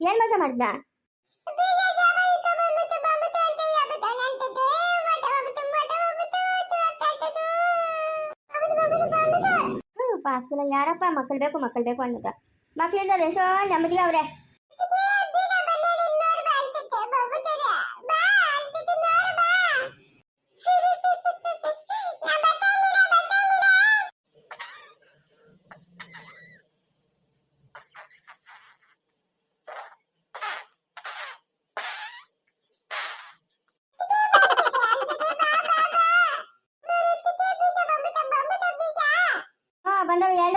ಏನ್ ಮೋಸ ಮಾಡಿದ್ನ ಪಾಸ್ಕೂಲಲ್ಲಿ ಯಾರಪ್ಪ ಮಕ್ಕಳು ಬೇಕು ಮಕ್ಕಳು ಬೇಕು ಅನ್ನೋದು. ಮಕ್ಕಳಿಂದ ಎಷ್ಟೋ ನೆಮ್ಮದಿ ಅವ್ರೆ.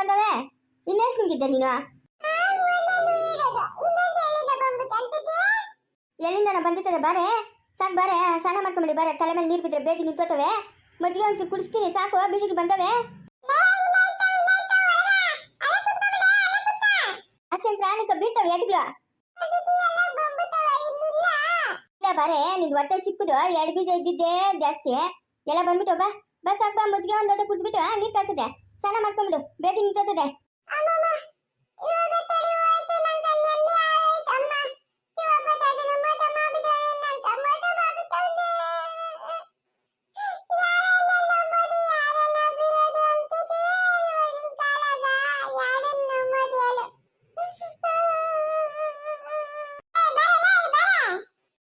ಬಂದವೆ? ಇನ್ನೆಷ್ಟು ನುಂಗಿದ್ದೆ ನೀನು? ಎಲ್ಲಿಂದ ಬಂದಿತ್ತದೆ ಬಾರೆ? ಸಾಕು ಬಾರೆ ಸ್ನಾನ ಮಾಡ್ಕೊಂಬಿಡಿ ಬಾರೆ, ತಲೆ ಮೇಲೆ ನೀರು ಬಿದ್ರೆ ಬೇಗ ನಿಂತೋತವೆ. ಮಜ್ಜಿಗೆ ಒಂಚೂರು ಕುಡಿಸ್ತೀನಿ, ಸಾಕು ಬೀಜಿಗೆ ಬಂದವೆ. ಅಕ್ಷರ ಪ್ರಾಣಿಕ ಬೀಳ್ತವೆ ಏಟ್ಗಳು ಇಲ್ಲ ಬಾರೆ, ನಿಂದ ಹೊಟ್ಟೆ ಸಿಕ್ಕುದು, ಎರಡು ಬೀಜ ಇದ್ದಿದ್ದೆ ಜಾಸ್ತಿ. ಎಲ್ಲ ಬಂದ್ಬಿಟ್ಟು ಬಾ ಬಾ ಸಾಕು, ಬಾ, ಮಜ್ಜಿಗೆ ಒಂದು ಲೋಟ ಕುಡ್ಬಿಟ್ಟು ನೀರು ಕಾಯ್ಸದೆ ಸ್ನಾನ ಮಾಡ್ಕೊಂಬಿಡು ಬೇಗ ನಿಂತೋತದೆ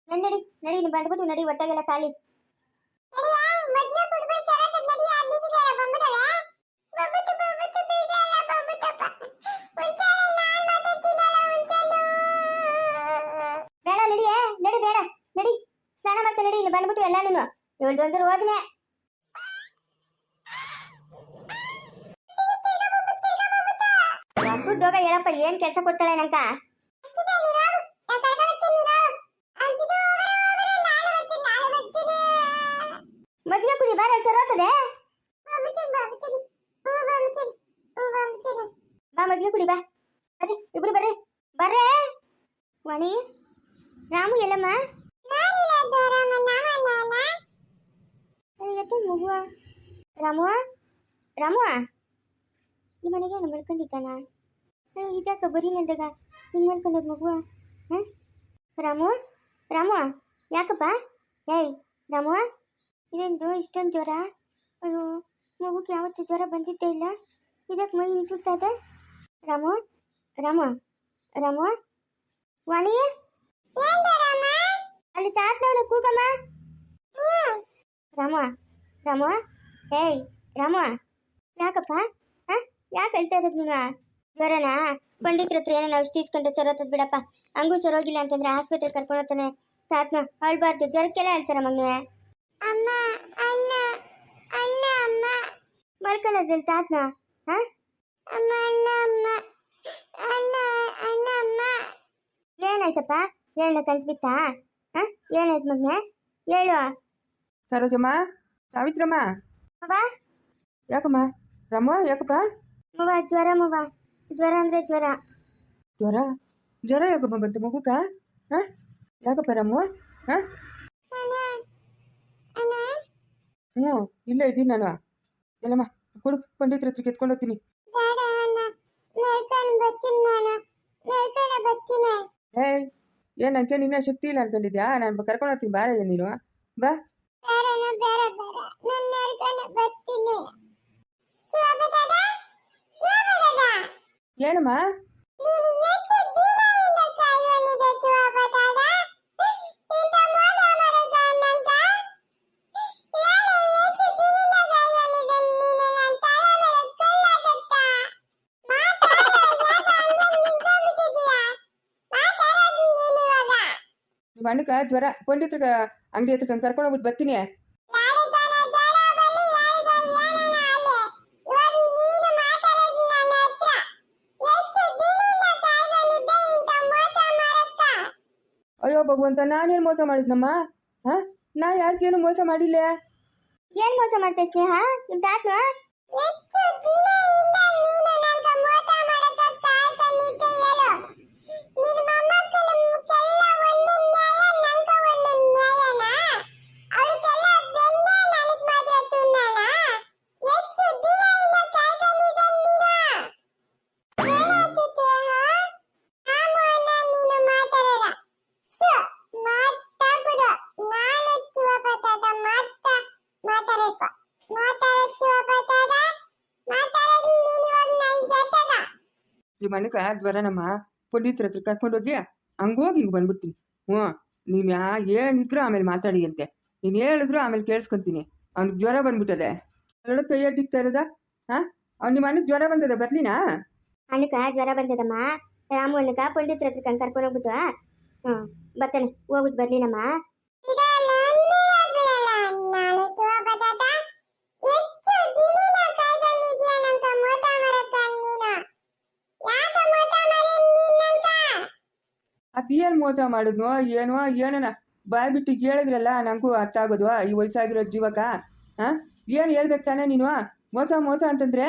ನಡಿ ನಡಿ ಬಂದ್ಬಿಟ್ಟು ನಡಿ ಹೊಟ್ಟೆಗೆಲ್ಲ ಖಾಲಿ ಸ್ನಾನ ಮಾಡ್ತಾ ನಡಿ ಇನ್ನು ಬಂದ್ಬಿಟ್ಟು ಎಲ್ಲ ನೀನು ಇವಳ್ದೊಂದು ಹೋಗ್ನೆ ದುಡ್ಡು ಹೋಗ ಹೇಳಪ್ಪ ಏನ್ ಕೆಲಸ ಕೊಡ್ತಾಳೆ ನಂಕ ಮಜ್ಜಿಗೆ ಕುಡಿ ಬಾರ ಸರೋತದೆ ಬಾ ಮಜ್ಜಿಗೆ ಕುಡಿ ಬಾ ಬರ್ರಿ ಇಬ್ರು ಬರ್ರಿ ಬರ್ರೆ ವಾಣಿ ರಾಮು ಎಲ್ಲಮ್ಮ ಎತ್ತ ಮಗುವ. ರಾಮು ರಾಮು ಈ ಮನೆಗೆ ನಾನು ಮಲ್ಕೊಂಡಿದ್ದಾನ? ಇದ್ಯಾಕ ಬರೀ ನೆಲ್ದಾಗ? ಹಿಂಗೆ ಮಲ್ಕೊಂಡೋದ್ ಮಗುವ? ಹಾಂ ರಾಮು ರಾಮು ಯಾಕಪ್ಪ? ಏಯ್ ರಾಮು ಇದೇಂದು ಇಷ್ಟೊಂದು ಜ್ವರ? ಅಯ್ಯೋ ಮಗುಗೆ ಯಾವತ್ತು ಜ್ವರ ಬಂದಿದ್ದೇ ಇಲ್ಲ. ಇದಕ್ಕೆ ಮೈ ಹಿಂಸುಡ್ತಾ ಇದೆ? ರಾಮು ರಾಮು ರಾಮು ವಾಣಿ ಅಲ್ಲಿ ತಾತನವನ ಕೂಗಮ್ಮ. ರಾಮ ರಾಮ. ಏಯ್ ರಾಮ. ಯಾಕಪ್ಪ? ಹಾ? ಯಾಕೆ ಹೇಳ್ತಾ ಇರೋದು ನೀನು? ಜ್ವರನಾ? ಪಂಡಿತರ ಹತ್ರ ಏನೋ ಔಷಧಿ ಇಸ್ಕೊಂಡ್ರೆ ಸರೋತದ್ ಬಿಡಪ್ಪ ಹಂಗೂ ಸರೋಗಿಲ್ಲ ಅಂತಂದ್ರೆ ಆಸ್ಪತ್ರೆ ಕರ್ಕೊಂಡು ಹೋಗ್ತಾನೆ. ತಾತನ ಅಳ್ಬಾರ್ದು ಜ್ವರಕ್ಕೆಲ್ಲ ಹೇಳ್ತಾರ ಮಗನೇ ಅಮ್ಮ ಅಣ್ಣ ಅಣ್ಣ ಅಮ್ಮ. ಮಲ್ಕೊಳ್ಳೋದಿಲ್ಲ ತಾತನ ಹಾ? ಅಮ್ಮ ಅಣ್ಣ ಅಮ್ಮ. ಅಣ್ಣ ಅಣ್ಣ ಅಮ್ಮ. ಏನಾಯ್ತಪ್ಪ? ಏನ ಕನ್ಸ್ಬಿತ್ತಾ ಹಾ ಏನಾಯ್ತು ಮಗ್ನೆ? ಹೇಳು. ಸರೋಜಮ್ಮ ಸಾವಿತ್ರಮ್ಮ? ಬಾ ಯಾಕಮ್ಮ? ರಮ್ಮ? ಯಾಕಪ್ಪ? ಮವ ಜ್ವರ ಮವ ಜ್ವರ ಅಂದ್ರೆ ಜ್ವರ. ಜ್ವರ? ಜ್ವರ ಯಾಕಮ್ಮ ಬಂತು ಮಗುಕ? ಹಾಂ ಯಾಕಪ್ಪ ರಮ್ಮ? ಹಾಂ ಹ್ಞೂ ಇಲ್ಲೇ ಇದ್ದೀನಿ ನಾನು ಎಲ್ಲಮ್ಮ ಕೊಡು ಪಂಡಿತರ ಹತ್ರಕ್ಕೆ ಎತ್ಕೊಂಡು ಹೋಗ್ತೀನಿ. ಏಯ್! ಏನು ನನಗೆ ನಿನ್ನ ಶಕ್ತಿ ಇಲ್ಲ ಅನ್ಕೊಂಡಿದ್ಯಾ? ನಾನು ಕರ್ಕೊಂಡು ಹೋಗ್ತೀನಿ ಬಾರ ನೀನು? ಬಾ. ಏನಮ್ಮ? ಅಣ್ಣಕ್ಕೆ ಜ್ವರ ಪಂಡಿತ್ರ ಅಂಗಡಿ ಹತ್ರ ಕರ್ಕೊಂಡು ಹೋಗ್ಬಿಟ್ಟು ಬರ್ತೀನಿ. ಅಯ್ಯೋ ಭಗವಂತ, ನಾನೇನು ಮೋಸ ಮಾಡಿದ್ನಮ್ಮ? ಹಾಂ? ನಾನು ಯಾರಿಗೇನು ಮೋಸ ಮಾಡಿಲ್ಲ? ಏನ್ ಮೋಸ ಮಾಡ್ತಾ ಸ್ನೇಹ? ನಿಮ್ ತಾತನ? ನಿಮ್ಮ ಮನೆಗೆ ಜ್ವರನಮ್ಮ ಪಂಡಿತರ ಹತ್ರ ಕರ್ಕೊಂಡೋಗಿ ಹಂಗೋಗಿ ಹಿಂಗೆ ಬಂದ್ಬಿಡ್ತೀನಿ. ಹ್ಞೂ, ನೀನು ಯಾ ಏನಿದ್ರು ಆಮೇಲೆ ಮಾತಾಡಿ ಅಂತೆ. ನೀನು ಹೇಳಿದ್ರು ಆಮೇಲೆ ಕೇಳಿಸ್ಕೊಂತೀನಿ. ಅವ್ನಿಗೆ ಜ್ವರ ಬಂದ್ಬಿಟ್ಟದೆ ಎರಡು ಕೈ ಅಡ್ಡಿಕ್ತಾ ಇರೋದ? ಹಾಂ? ಅವ್ನು ನಿಮ್ಮ ಮನೆಗೆ ಜ್ವರ ಬಂದದ, ಬರ್ಲಿನಾ? ಅಣ್ಣಕ ಜ್ವರ ಬಂದದಮ್ಮ. ರಾಮು ಅಣ್ಣಕ ಪಂಡಿತರ ಕರ್ಕೊಂಡು ಹೋಗ್ಬಿಟ್ಟು ಹ್ಞೂ, ಬರ್ತಾನೆ. ಹೋಗ್ಬಿಟ್ಟು ಬರ್ಲಿನಮ್ಮ. ಅದೇನು ಮೋಸ ಮಾಡಿದ್ನೋ, ಏನೋ, ಏನನ ಬಾಯ್ ಬಿಟ್ಟು ಹೇಳಿದ್ರಲ್ಲ ನನಗೂ ಅರ್ಥ ಆಗೋದು ಈ ವಯಸ್ಸಾಗಿರೋ ಜೀವಕ ಹಾಂ ಏನು ಹೇಳ್ಬೇಕು ತಾನೇ ನೀನು? ಮೋಸ ಮೋಸ ಅಂತಂದ್ರೆ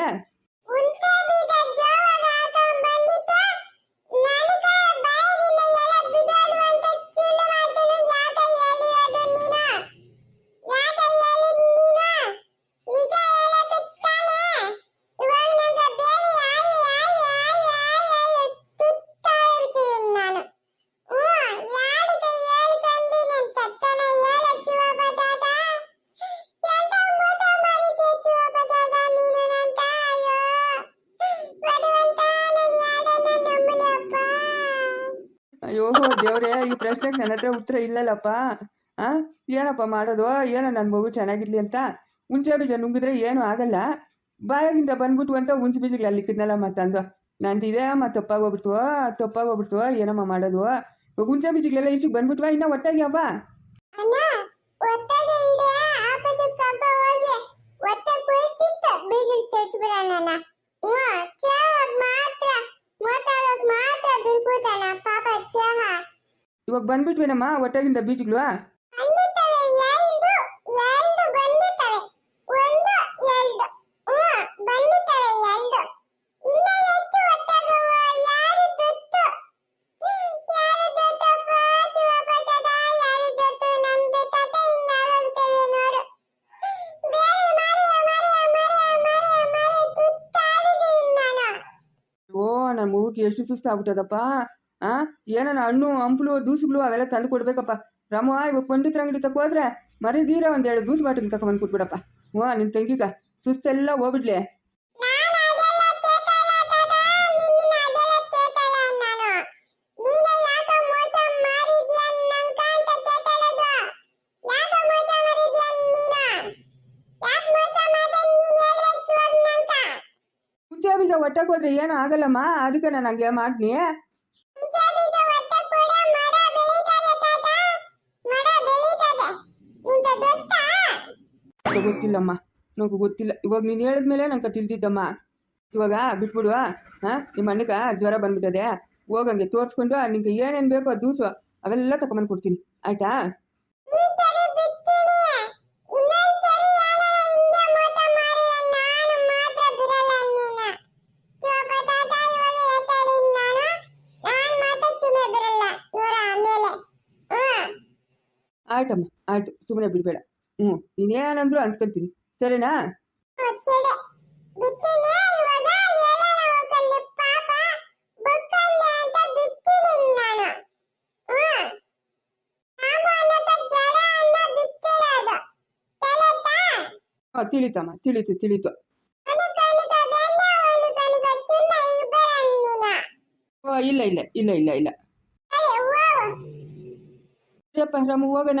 ಈ ಪ್ರಶ್ನೆಗೆ ನನ್ನ ಹತ್ರ ಉತ್ತರ ಇಲ್ಲಲ್ಲಪ್ಪ. ಆ? ಏನಪ್ಪ ಮಾಡೋದು? ಏನೋ ನನ್ನ ಮಗು ಚೆನ್ನಾಗಿರ್ಲಿ ಅಂತ ಹುಣಸೆ ಬೀಜ ನುಂಗಿದ್ರೆ ಏನೂ ಆಗಲ್ಲ. ಬಾಯಾಗಿಂದ ಬಂದ್ಬಿಟ್ಟು ಅಂತ ಹುಣಸೆ ಬೀಜಗಳು ಅಲ್ಲಿ ಇಕ್ಕಿದ್ನಲ್ಲ ಮತ್ತಂದು ಇದೆ ಅಮ್ಮ ತಪ್ಪಾಗೋಗ್ಬಿಡ್ತು. ತಪ್ಪಾಗೋಗ್ಬಿಡ್ತು. ಏನಮ್ಮ ಮಾಡೋದು? ಹುಣಸೆ ಬೀಜಗಳೆಲ್ಲ ಈಚೆಗೆ ಬಂದ್ಬಿಟ್ವಾ? ಇನ್ನೂ ಒಟ್ಟಾಗಿ ಅಣ್ಣ, ಒಟ್ಟಿಗೆ ಮಾರಿ ಬಂದ್ಬಿಟ್ವೇನಮ್ಮ? ಒಟ್ಟಾಗಿಂದ ನಾನು. ಓ ನನ್ನ ಮಗುಗೆ ಎಷ್ಟು ಸುಸ್ತಾಗ್ಬಿಟ್ಟದಪ್ಪ. ಆ? ಏನನ ಹಣ್ಣು, ಹಂಪಲು, ದೂಸುಗಳು ಅವೆಲ್ಲ ತಂದು ಕೊಡ್ಬೇಕಪ್ಪ. ರಾಮು ಇವಾಗ ಪಂಡಿತರ ಅಂಗಡಿ ತಕ್ಕ ಹೋದ್ರೆ ಮರಿದೀರ ಎರಡು ದೂಸು ಬಾಟಲ್ ತಗೊಂಬಂದು ಕೊಟ್ಬಿಡಪ್ಪ. ಹ್ಞೂ ನಿನ್ ತಂಗಿಗ. ಸುಸ್ತೆಲ್ಲ ಹೋಗ್ಬಿಡ್ಲಿ. ಬೀಜ ಹೋದ್ರೆ ಏನೂ ಆಗಲ್ಲಮ್ಮ. ಅದಕ್ಕೆ ನಾನು ಹಂಗೆ ಮಾಡ್ತೀನಿ. ಅದು ಗೊತ್ತಿಲ್ಲಮ್ಮ. ನನಗೂ ಗೊತ್ತಿಲ್ಲ. ಇವಾಗ ನೀನು ಹೇಳಿದ್ಮೇಲೆ ನಂಗೆ ತಿಳಿದಿದ್ದಮ್ಮ. ಇವಾಗ ಬಿಟ್ಬಿಡು ಹಾಂ ನಿಮ್ಮ ಅಣ್ಣಗೆ ಜ್ವರ ಬಂದ್ಬಿಟ್ಟದೆ. ಹೋಗಂಗೆ ತೋರಿಸ್ಕೊಂಡು ನಿಂಗೆ ಏನೇನು ಬೇಕೋ ದೂಸು, ಅವೆಲ್ಲ ತಗೊಂಬಂದು ಕೊಡ್ತೀನಿ. ಆಯ್ತಾ? ಆಯ್ತಮ್ಮ, ಆಯ್ತು. ಸುಮ್ಮನೆ ಬಿಡಬೇಡ. ಹ್ಞೂ ನೀನೇನಂದ್ರು ಅನ್ಸ್ಕೊಂತೀನಿ ಸರಿನಾ? ಹಾಂ ತಿಳಿತಮ್ಮ ತಿಳಿತು ತಿಳಿತು. ಓ ಇಲ್ಲ ಇಲ್ಲ ಇಲ್ಲ ಇಲ್ಲ ಇಲ್ಲ. ಸರಿಯಪ್ಪ ರಾಮು ಹೋಗೋಣ.